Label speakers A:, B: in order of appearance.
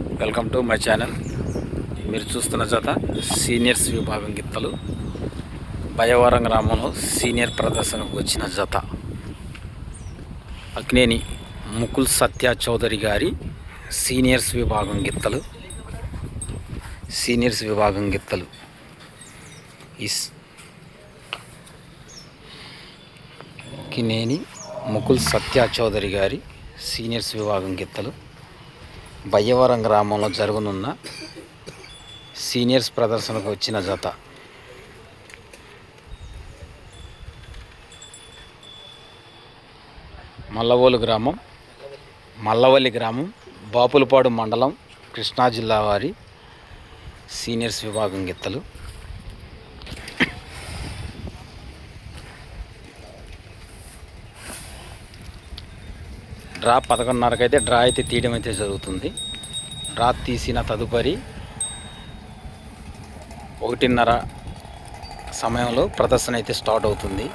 A: Welcome to my channel. మీరు చూస్తున్న జత సీనియర్స్ విభాగం గిత్తలు. భయవరం గ్రామంలో సీనియర్ ప్రదర్శనకు వచ్చిన జత. అగ్నేని ముకుల్ సత్య చౌదరి గారి సీనియర్స్ విభాగం గిత్తలు. సీనియర్స్ విభాగం గిత్తలు. ఇస్ స్- ముకుల్ సత్య చౌదరి గారి సీనియర్స్ విభాగం గిత్తలు. బయ్యవరం గ్రామంలో జరగనున్న సీనియర్స్ ప్రదర్శనకు వచ్చిన జత. మల్లవోలు గ్రామం మల్లవల్లి గ్రామం బాపులపాడు మండలం కృష్ణా జిల్లా వారి సీనియర్స్ విభాగం గిత్తలు. డ్రా పదకొండున్నరకు అయితే డ్రా అయితే తీయడం అయితే జరుగుతుంది. డ్రా తీసిన తదుపరి ఒకటిన్నర సమయంలో ప్రదర్శన అయితే స్టార్ట్ అవుతుంది.